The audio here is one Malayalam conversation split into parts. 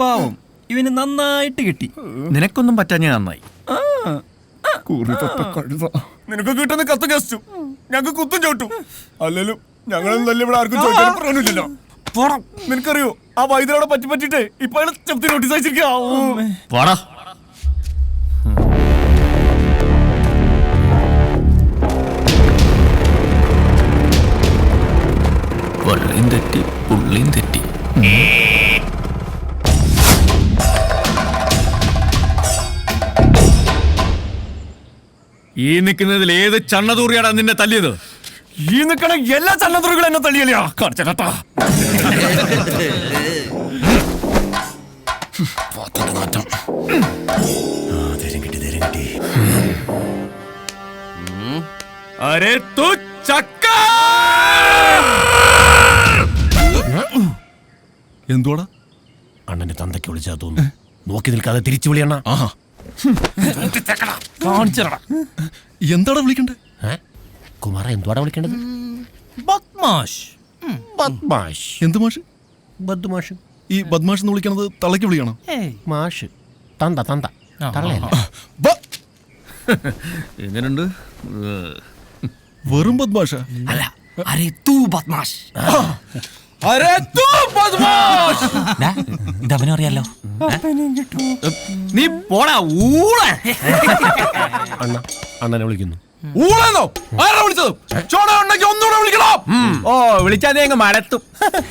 പാവം. ഇവന് നന്നായിട്ട് കിട്ടി. നിനക്കൊന്നും പറ്റാഞ്ഞ നന്നായി. നിനക്ക് കിട്ടുന്ന കത്ത് കസ്റ്റു ഞങ്ങൾക്ക് കുത്തും ചോട്ടു. അല്ലല്ലോ ഞങ്ങളൊന്നും തന്നെ ഇവിടെ ആർക്കും ചോദിക്കാൻ പറഞ്ഞില്ലല്ലോ നിനക്കറിയോ? ആ വൈദ്യരോടെ പറ്റി പറ്റിട്ട് ഇപ്പൊ ചെപ്പത്തി നോട്ടീസ് അയച്ചിരിക്കാ വള്ളിയും തെറ്റി പുള്ളിയും തെറ്റി ഈ നിൽക്കുന്നതിൽ ഏത് ചണ്ണതൂറിയാണ് നിന്നെ തല്ലിയത്? ഈ നിൽക്കണ എല്ലാ ചണ്ണതൂറികളും എന്നെ തല്ലിയല്ലോ? കാണിച്ചേട്ടാ അരെ തു ചക്ക. എന്തുവാടാ? അണ്ണന്റെ തന്തയ്ക്ക് വിളിച്ചാ തോന്നുന്നു. നോക്കി നിൽക്കാതെ തിരിച്ചു വിളിയണ്ണ ആഹാ. കാണിച്ചടാ. എന്താടാ വിളിക്കണ്ടേ? കുമാര എന്തുവാടാ വിളിക്കേണ്ടത്? ബദ്മാഷ്. ബദ്മാഷ്. എന്ത് മാഷ്? ബദ്മാഷ്. ഈ ബദ്മാഷ് എന്ന് വിളിക്കണത് തള്ളയ്ക്ക് വിളിക്കണോ മാഷ്. തന്ത തന്ത. എങ്ങനുണ്ട്? വെറും ബദ്മാഷ? അല്ല അരേ തൂ ബദ്മാഷ്. ഇതവനും അറിയാലോ. നീ പോടാ ഊള. അണ്ണ അണ്ണനെ വിളിക്കുന്നു. ഊളെന്നോ? ആരാ വിളിച്ചത്? ചോട ഉണ്ടെങ്കിൽ ഒന്നുകൂടെ വിളിക്കണം. ഓ വിളിച്ചാ നീ അങ്ങ് മടത്തും.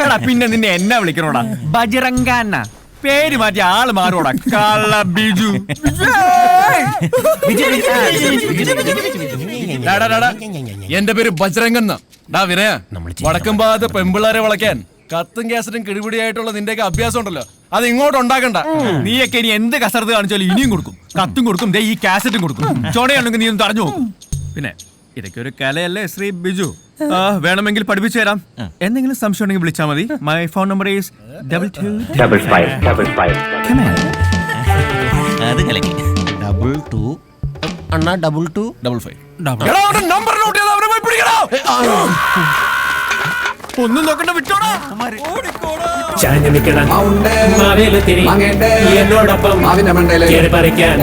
എടാ പിന്നെ നിന്നെ എന്നാ വിളിക്കണോടാ? ബജറങ്കാന്ന പേര് മാറ്റി ആൾ മാറോടാ. കള്ള ബിജു. എന്റെ പേര് ബജ്രംഗൻ ഡാ വിനയ വടക്കും ഭാഗത്ത് പെമ്പിള്ളാരെ വളയ്ക്കാൻ കത്തും കേസറ്റും കിടിപിടിയായിട്ടുള്ള നിന്റെയൊക്കെ അഭ്യാസം ഉണ്ടല്ലോ അത് ഇങ്ങോട്ട് ഉണ്ടാക്കണ്ട നീയൊക്കെ ഇനി എന്ത് കസർത്ത് കാണിച്ചാലും ഇനിയും കൊടുക്കും. കത്തും കൊടുക്കും. ദേ ഈ കാസറ്റും കൊടുക്കും. ചോടയാണെങ്കിൽ നീ ഒന്ന് തടഞ്ഞു നോക്കും. പിന്നെ ഇതൊക്കെ ഒരു കലയല്ലേ ശ്രീ ബിജു? ആ, വേണമെങ്കിൽ പഠിപ്പിച്ചു തരാം. എന്തെങ്കിലും സംശയം ഉണ്ടെങ്കിൽ വിളിച്ചാൽ മതി. My phone number is double two double five double five അത് കലക്കി. ഡബിൾ ടു അണ്ണ double two double five number note ഒന്നും നോക്കണ്ട വിട്ടോടാ. ചാഞ്ഞു നിൽക്കണം എന്നോടൊപ്പം കേറി പറിക്കാൻ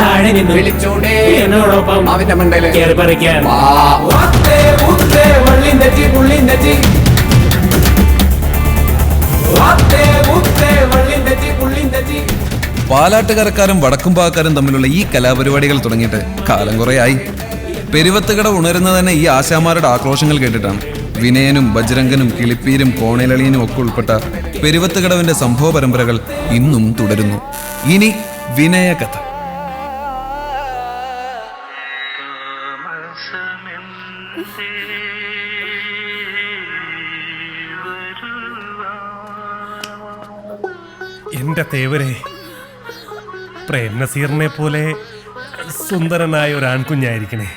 താഴെ നിന്നു വിളിച്ചോണ്ടേ. എന്നോടൊപ്പം കേറി പറിക്കാൻ. പാലാട്ടുകരക്കാരും വടക്കുംപാക്കാരും തമ്മിലുള്ള ഈ കലാപരിപാടികൾ തുടങ്ങിയിട്ട് കാലം കുറേയായി. പെരുവത്തുകട ഉണരുന്നത് തന്നെ ഈ ആശാമാരുടെ ആക്രോശങ്ങൾ കേട്ടിട്ടാണ്. വിനയനും ബജ്രംഗനും കിളിപ്പീരും കോണിലളിയനും ഒക്കെ ഉൾപ്പെട്ട പെരുവത്തുകടവിന്റെ സംഭവ പരമ്പരകൾ ഇന്നും തുടരുന്നു. ഇനി വിനയ കഥ. എന്റെ തേവരെ പ്രേം നസീറിനെ പോലെ സുന്ദരനായ ഒരു ആൺകുഞ്ഞായിരിക്കണേ.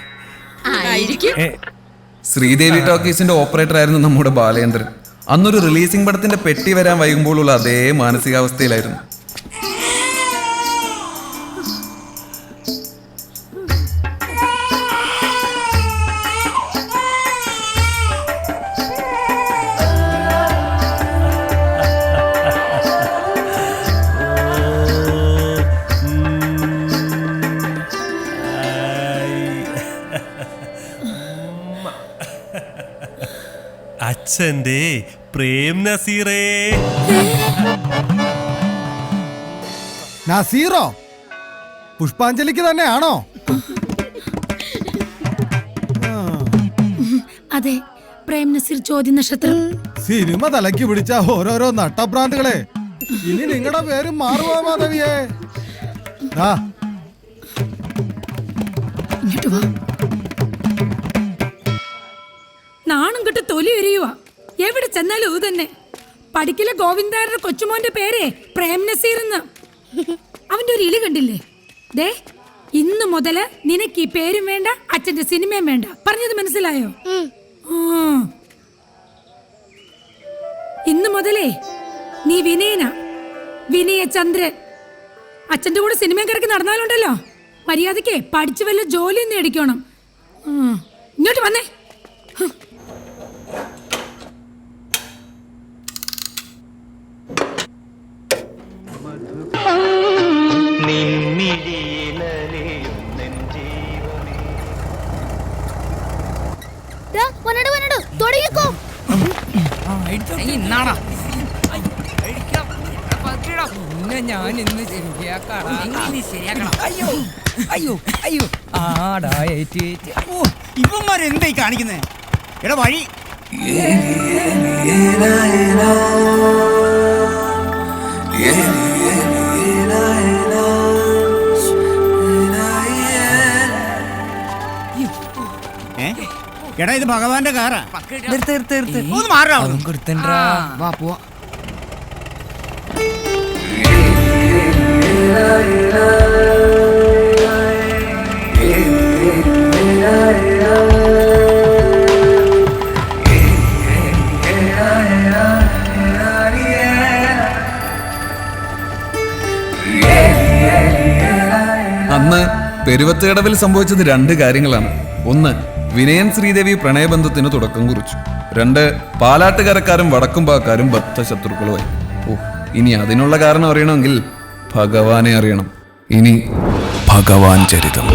ഏ, ശ്രീദേവി ടോക്കീസിന്റെ ഓപ്പറേറ്റർ ആയിരുന്നു നമ്മുടെ ബാലേന്ദ്രൻ. അന്നൊരു റിലീസിംഗ് പടത്തിന്റെ പെട്ടി വരാൻ വൈകുമ്പോഴുള്ള അതേ മാനസികാവസ്ഥയിലായിരുന്നു. അച്ഛന്റെ പ്രേം നസീറേ. നസീറോ? പുഷ്പാഞ്ജലിക്ക് തന്നെയാണോ? അതെ പ്രേം നസീർ ചോദ്യ നക്ഷത്രം. സിനിമ തലക്ക് പിടിച്ച ഓരോരോ നട്ടഭ്രാന്തുകളെ. ഇനി നിങ്ങളുടെ പേര് മാറുവാ മാധവിയെ. നാണം കെട്ട് തൊലി എരിയുവാ എവിടെ ചെന്നാലും ഇത് തന്നെ. പഠിക്കലെ ഗോവിന്ദാരുടെ കൊച്ചുമോന്റെ പേരെ പ്രേം നസീർ എന്ന്. അവന്റെ ഒരു ഇലി കണ്ടില്ലേ? ദേ ഇന്ന് മുതൽ നിനക്ക് ഈ പേരും വേണ്ട അച്ഛന്റെ സിനിമയും വേണ്ട. പറഞ്ഞത് മനസ്സിലായോ. ഇന്ന് മുതലേ നീ വിനയന വിനയ ചന്ദ്രൻ. അച്ഛന്റെ കൂടെ സിനിമയും കിടക്കി നടന്നാലുണ്ടല്ലോ മര്യാദയ്ക്ക് പഠിച്ചു വല്ല ജോലിയും നേടിക്കണം ഉം. ഇങ്ങോട്ട് വന്നേ. തുടങ്ങിക്കോ ഞാൻ ഇന്ന് ശരിയാക്കണം. അയ്യോ അയ്യോ അയ്യോ. ആടാ. ഓ ഇവന്മാരെന്തായി കാണിക്കുന്നേ? എടാ വഴി. എടാ ഇത് ഭഗവാന്റെ കാറാ. ഒന്ന് മാറാ വാ പോവാ. അന്ന് പെരുവത്തുകടവിൽ സംഭവിച്ചത് രണ്ട് കാര്യങ്ങളാണ്. ഒന്ന് വിനയൻ ശ്രീദേവി പ്രണയബന്ധത്തിന് തുടക്കം കുറിച്ചു. രണ്ട് പാലാട്ടുകരക്കാരും വടക്കുംപാക്കാരും ബദ്ധ ശത്രുക്കളുമായി. ഓ ഇനി അതിനുള്ള കാരണം അറിയണമെങ്കിൽ ഭഗവാനെ അറിയണം. ഇനി ഭഗവാൻ ചരിതം.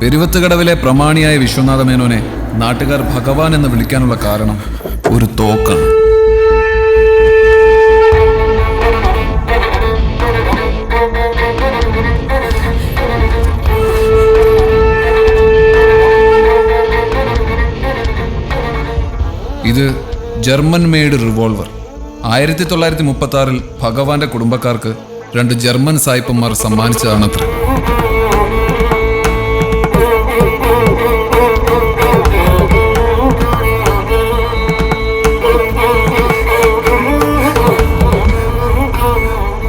പെരുവത്തുകടവിലെ പ്രമാണിയായ വിശ്വനാഥ മേനോനെ നാട്ടുകാർ ഭഗവാൻ എന്ന് വിളിക്കാനുള്ള കാരണം ഒരു തോക്കാണ്. ഇത് ജർമ്മൻ മെയ്ഡ് റിവോൾവർ. ആയിരത്തി തൊള്ളായിരത്തി മുപ്പത്തി ആറിൽ ഭഗവാന്റെ കുടുംബക്കാർക്ക് രണ്ട് ജർമ്മൻ സായിപ്പന്മാർ സമ്മാനിച്ചതാണത്രേ.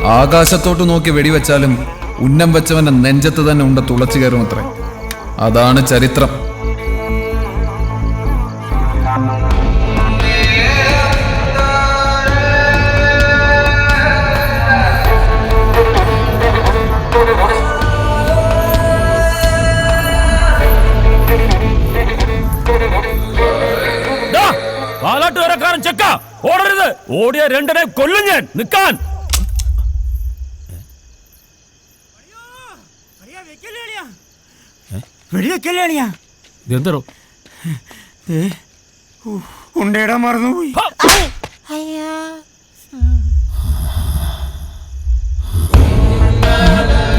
ആകാശത്തോട്ട് നോക്കി വെടിവെച്ചാലും ഉന്നം വെച്ചവന്റെ നെഞ്ചത്ത് തന്നെ ഉണ്ട് തുളച്ചു കയറും അത്രേ. അതാണ് ചരിത്രം. ചെക്ക. ഓടരുത്. ഓടിയ രണ്ടിനെ കൊല്ലും ഞാൻ. നിക്കാൻ മറന്നുപോയി.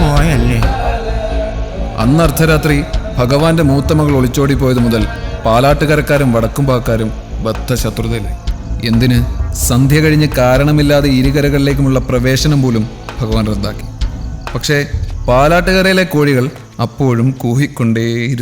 പോയല്ലേ? അന്ന് അർദ്ധരാത്രി ഭഗവാന്റെ മൂത്ത മകൾ ഒളിച്ചോടി പോയത് മുതൽ പാലാട്ടുകരക്കാരും വടക്കുംപാക്കാരും ബദ്ധ ശത്രുതയിലായി എന്തിന്? സന്ധ്യ കഴിഞ്ഞ് കാരണമില്ലാതെ ഇരുകരകളിലേക്കുമുള്ള പ്രവേശനം പോലും ഭഗവാൻ റദ്ദാക്കി. പക്ഷേ പാലാട്ടുകരയിലെ കോഴികൾ അപ്പോഴും കൂഹിക്കൊണ്ടേയിരുന്നു.